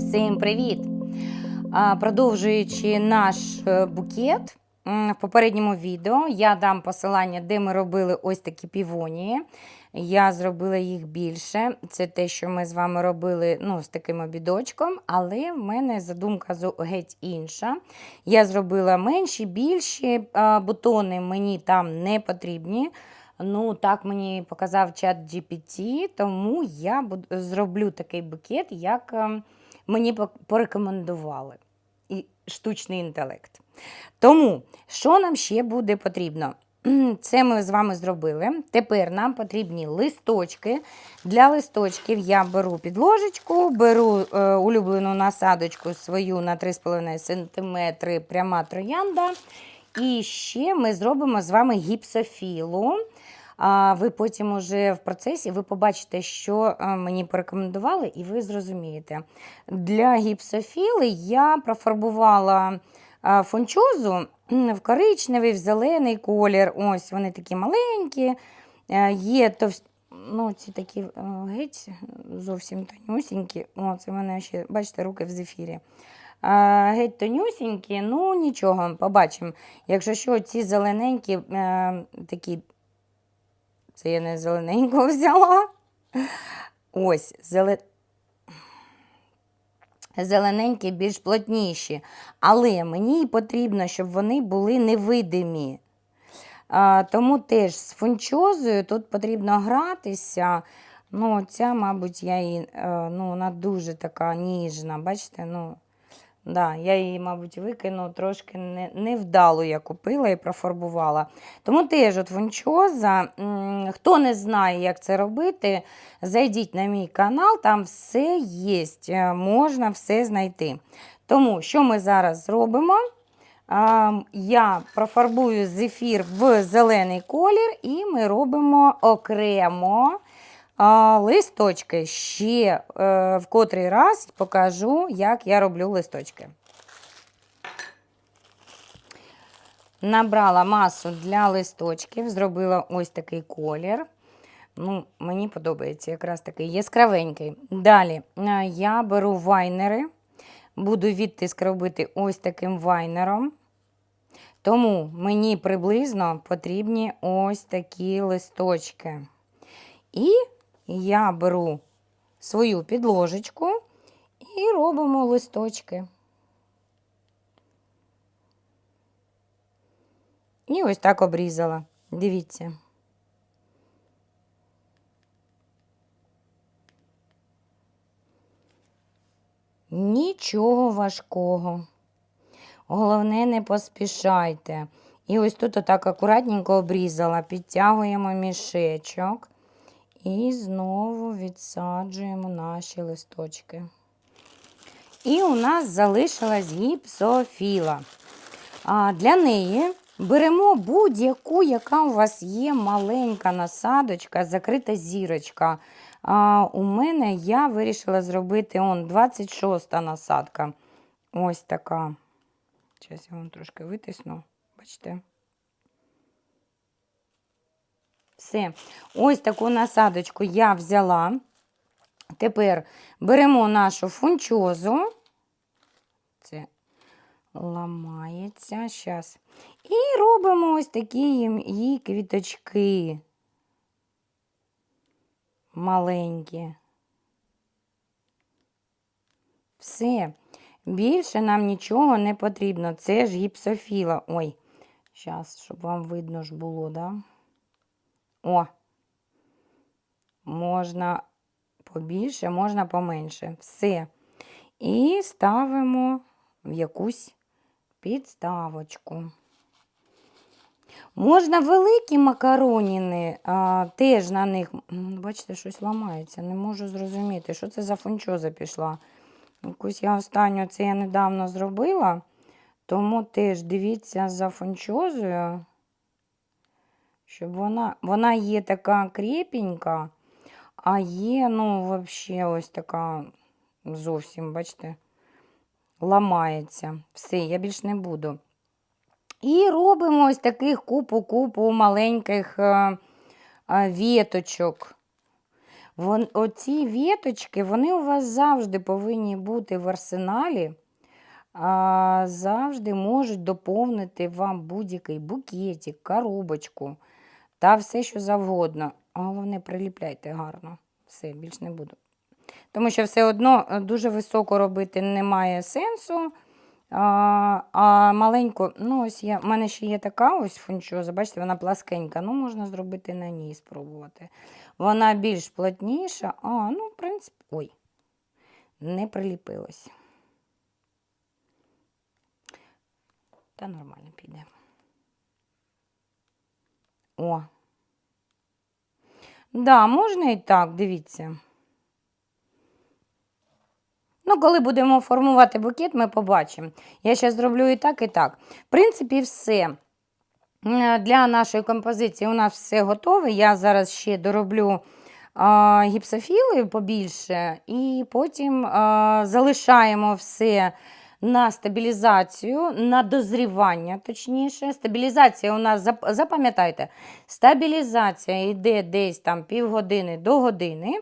Всім привіт! Продовжуючи наш е, букет, в попередньому відео я дам посилання, де ми робили ось такі півонії. Я зробила їх більше. Це те, що ми з вами робили ну, з таким обідочком, але в мене задумка геть інша. Я зробила менші, більші бутони мені там не потрібні. Ну, так мені показав чат GPT, тому я зроблю такий букет, як ем, мені порекомендували. І штучний інтелект. Тому, що нам ще буде потрібно? Це ми з вами зробили. Тепер нам потрібні листочки. Для листочків я беру підложечку, беру е, улюблену насадочку свою на 3,5 см пряма троянда. І ще ми зробимо з вами гіпсофілу. А ви потім уже в процесі ви побачите, що е, мені порекомендували, і ви зрозумієте. Для гіпсофіли я профарбувала а, фунчозу в коричневий, в зелений колір. Ось вони такі маленькі. Е, Є товс... ну, ці такі е, геть зовсім тонюсінькі. О, це в мене ще, бачите, руки в зефірі. Е, Геть тонюсінькі, ну нічого, побачимо. Якщо що, ці зелененькі е, такі. Це я не зелененького взяла. Ось, зеле... зелененькі більш плотніші. Але мені потрібно, щоб вони були невидимі. А, тому теж з фунчозою тут потрібно гратися. Ну, ця, мабуть, я її, е, ну, вона дуже така ніжна. Бачите, ну, да, я її, мабуть, викину трошки не, невдало я купила і профарбувала. Тому теж от фунчоза. м, Хто не знає, як це робити, зайдіть на мій канал, там все є, е, можна все знайти. Тому що ми зараз зробимо? Я профарбую зефір в зелений колір, і ми робимо окремо а, листочки. Ще е, в котрий раз покажу, як я роблю листочки. Набрала масу для листочків, зробила ось такий колір. Ну, Мені подобається якраз такий яскравенький. Далі е, я беру вайнери, буду відтиск робити ось таким вайнером. Тому мені приблизно потрібні ось такі листочки. І я беру свою підложечку і робимо листочки. І ось так обрізала. Дивіться. Нічого важкого. Головне, не поспішайте. І ось тут отак акуратненько обрізала, підтягуємо мішечок і знову відсаджуємо наші листочки. І у нас залишилась гіпсофіла. А для неї беремо будь-яку, яка у вас є маленька насадочка, закрита зірочка. А, у мене я вирішила зробити он 26 насадка. Ось така. Зараз я вам трошки витисну. Бачите? Все. Ось таку насадочку я взяла. Тепер беремо нашу фунчозу. Це ламається. Зараз. І робимо ось такі її квіточки. Маленькі. Все. Більше нам нічого не потрібно. Це ж гіпсофіла. Ой, зараз, щоб вам видно ж було, да? О, можна побільше, можна поменше. Все. І ставимо в якусь підставочку. Можна великі макароніни, а, теж на них. Бачите, щось ламається. Не можу зрозуміти, що це за фунчоза пішла. Якусь я останню це я недавно зробила, тому теж дивіться за фунчозою, щоб вона, вона є така крепенька, а є, ну, взагалі, ось така зовсім, бачите, ламається. Все, я більш не буду. І робимо ось таких купу-купу маленьких е, е, віточок. Вон, оці віточки, вони у вас завжди повинні бути в арсеналі, а, завжди можуть доповнити вам будь-який букетик, коробочку та все, що завгодно. Головне, приліпляйте гарно. Все, більш не буду. Тому що все одно е, дуже високо робити немає сенсу. А, а маленьку, ну ось я, в мене ще є така ось фунчоза, бачите, вона пласкенька. Ну, можна зробити на ній спробувати. Вона більш плотніша. А, ну, в принципі, ой, не приліпилось. Та нормально піде. О. Да, можна і так, дивіться. Ну, коли будемо формувати букет, ми побачимо. Я зараз зроблю і так, і так. В принципі, все. Для нашої композиції у нас все готове. Я зараз ще дороблю а, гіпсофіли побільше, і потім а, залишаємо все на стабілізацію, на дозрівання, точніше. Стабілізація у нас, зап- запам'ятайте, стабілізація йде десь там півгодини до години.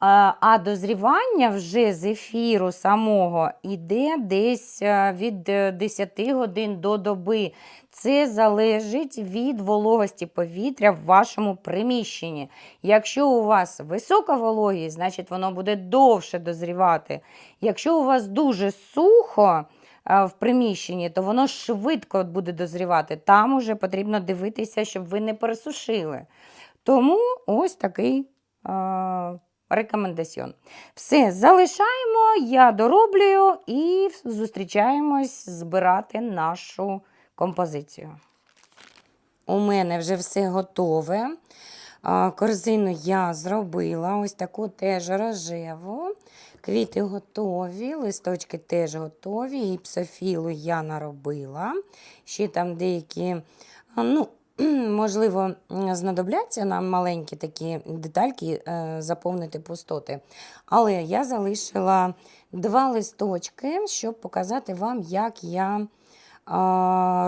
А а дозрівання вже з ефіру самого йде десь е, від е, 10 годин до доби. Це залежить від вологості повітря в вашому приміщенні. Якщо у вас висока вологість, значить воно буде довше дозрівати. Якщо у вас дуже сухо е, в приміщенні, то воно швидко буде дозрівати. Там уже потрібно дивитися, щоб ви не пересушили. Тому ось такий. е, Рекомендаціон. Все, залишаємо, я дороблюю і зустрічаємось збирати нашу композицію. У мене вже все готове. Корзину я зробила, ось таку теж рожеву. Квіти готові, листочки теж готові. Гіпсофілу я наробила. Ще там деякі, ну, можливо, знадобляться нам маленькі такі детальки е, заповнити пустоти. Але я залишила два листочки, щоб показати вам, як я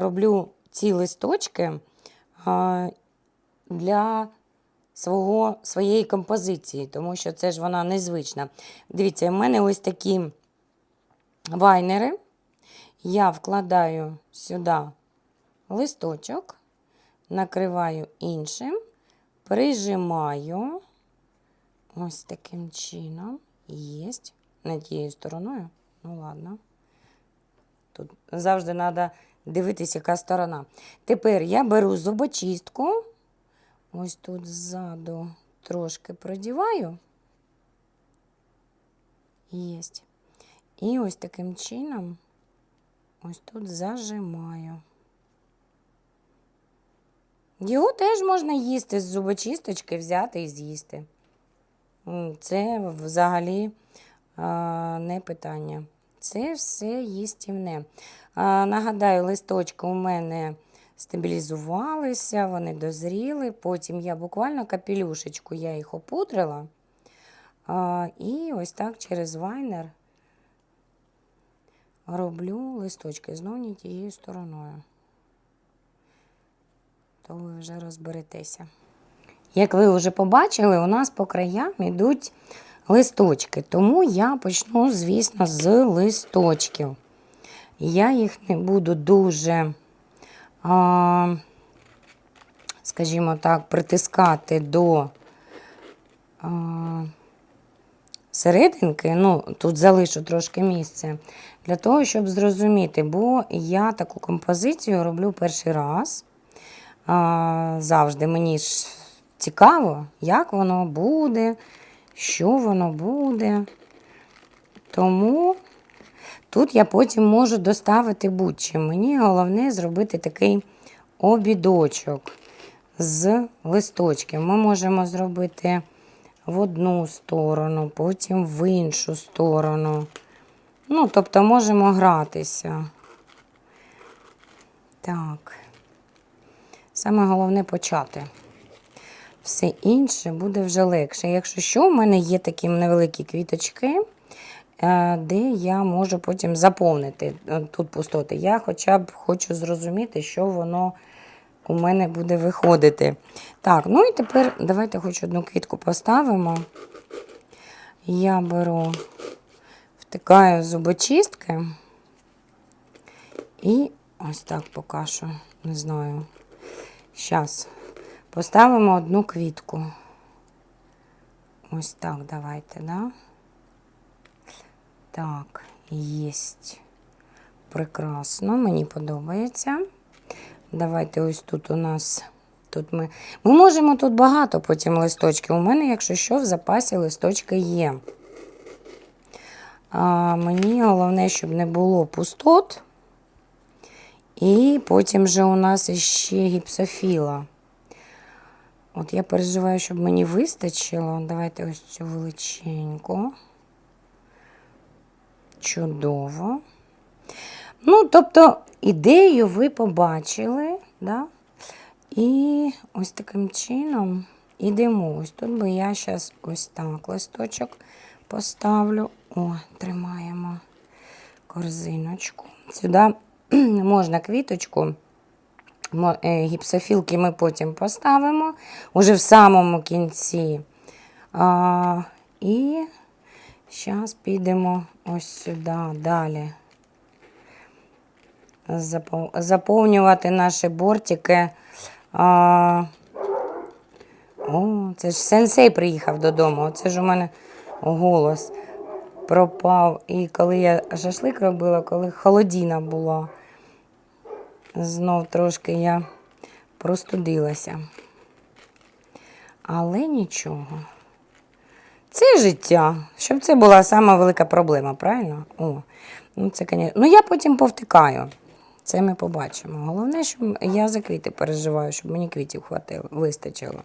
роблю ці листочки для свого, своєї композиції, тому що це ж вона незвична. Дивіться, в мене ось такі вайнери. Я вкладаю сюди листочок, накриваю іншим, прижимаю ось таким чином. Єсть. Не тією стороною. Ну, ладно. Тут завжди треба дивитися, яка сторона. Тепер я беру зубочистку. Ось тут ззаду трошки продіваю. Єсть. І ось таким чином ось тут зажимаю. Його теж можна їсти з зубочисточки, взяти і з'їсти. Це взагалі а, не питання. Це все їстівне. А, нагадаю, листочки у мене стабілізувалися, вони дозріли. Потім я буквально капелюшечку я їх опудрила. А, і ось так через вайнер роблю листочки знову не тією стороною. То ви вже розберетеся. Як ви вже побачили, у нас по краям йдуть листочки. Тому я почну, звісно, з листочків. Я їх не буду дуже, скажімо так, притискати до серединки. Ну, тут залишу трошки місця для того, щоб зрозуміти, бо я таку композицію роблю перший раз. Завжди мені ж цікаво, як воно буде, що воно буде. Тому тут я потім можу доставити будь-чим. Мені головне зробити такий обідочок з листочків. Ми можемо зробити в одну сторону, потім в іншу сторону. Ну, тобто можемо гратися. Так. Саме головне почати. Все інше буде вже легше. Якщо що, в мене є такі невеликі квіточки, е, де я можу потім заповнити е, тут пустоти. Я хоча б хочу зрозуміти, що воно у мене буде виходити. Так, ну і тепер давайте хоч одну квітку поставимо. я беру, втикаю зубочистки і ось так поки що, не знаю. Зараз поставимо одну квітку. Ось так давайте, да? Так, єсть. Прекрасно, мені подобається. Давайте ось тут у нас. Тут ми, ми можемо тут багато потім листочків. У мене, якщо що, в запасі листочки є. А, мені головне, щоб не було пустот. І потім же у нас іще гіпсофіла. От я переживаю, щоб мені вистачило. Давайте ось цю величеньку. Чудово. Ну, тобто, ідею ви побачили, да? І ось таким чином ідемо. Ось тут би я зараз ось так листочок поставлю. О, тримаємо корзиночку. Сюди можна квіточку. Е, Гіпсофілки ми потім поставимо уже в самому кінці. А, і зараз підемо ось сюди далі. Заповнювати наші бортики. А, о, це ж сенсей приїхав додому. Це ж у мене голос пропав. І коли я шашлик робила, коли холодіна була, знов трошки я простудилася. Але нічого. Це життя. Щоб це була сама велика проблема, правильно? О, ну це. Ну, я потім повтикаю. Це ми побачимо. Головне, щоб я за квіти переживаю, щоб мені квітів хватило, вистачило.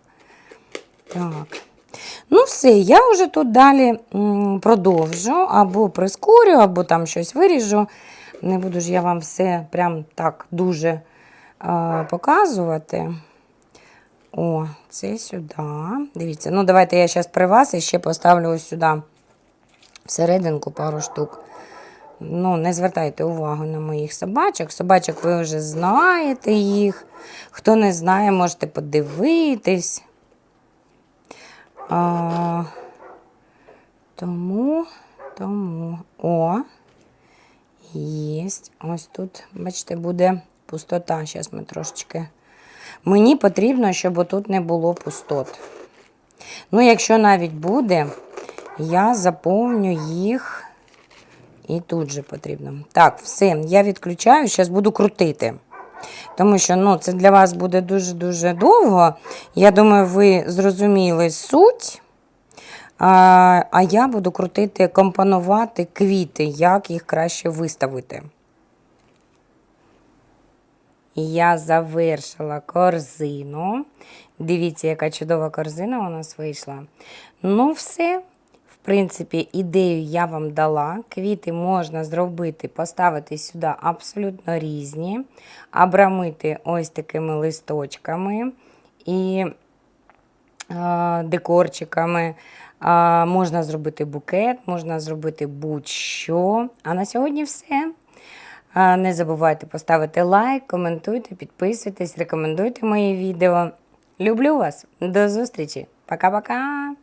Так. Ну, все, я вже тут далі продовжу, або прискорю, або там щось виріжу. Не буду ж я вам все прям так дуже е, показувати. О, це сюди. Дивіться, ну давайте я зараз при вас і ще поставлю ось сюди всерединку пару штук. Ну, не звертайте увагу на моїх собачок. Собачок ви вже знаєте їх. Хто не знає, можете подивитись. А, тому, тому, о, єсть. Ось тут, бачите, буде пустота. Зараз ми трошечки. Мені потрібно, щоб отут не було пустот. Ну, якщо навіть буде, я заповню їх. І тут же потрібно. Так, все, я відключаю, зараз буду крутити. Тому що ну, це для вас буде дуже-дуже довго. Я думаю, ви зрозуміли суть. А, я буду крутити, компонувати квіти, як їх краще виставити. Я завершила корзину. Дивіться, яка чудова корзина у нас вийшла. Ну, все. В принципі, ідею я вам дала. Квіти можна зробити, поставити сюди абсолютно різні, обрамити ось такими листочками і е, декорчиками. Е, можна зробити букет, можна зробити будь-що. А на сьогодні все. А, Не забувайте поставити лайк, коментуйте, підписуйтесь, рекомендуйте мої відео. Люблю вас. До зустрічі. Пока-пока.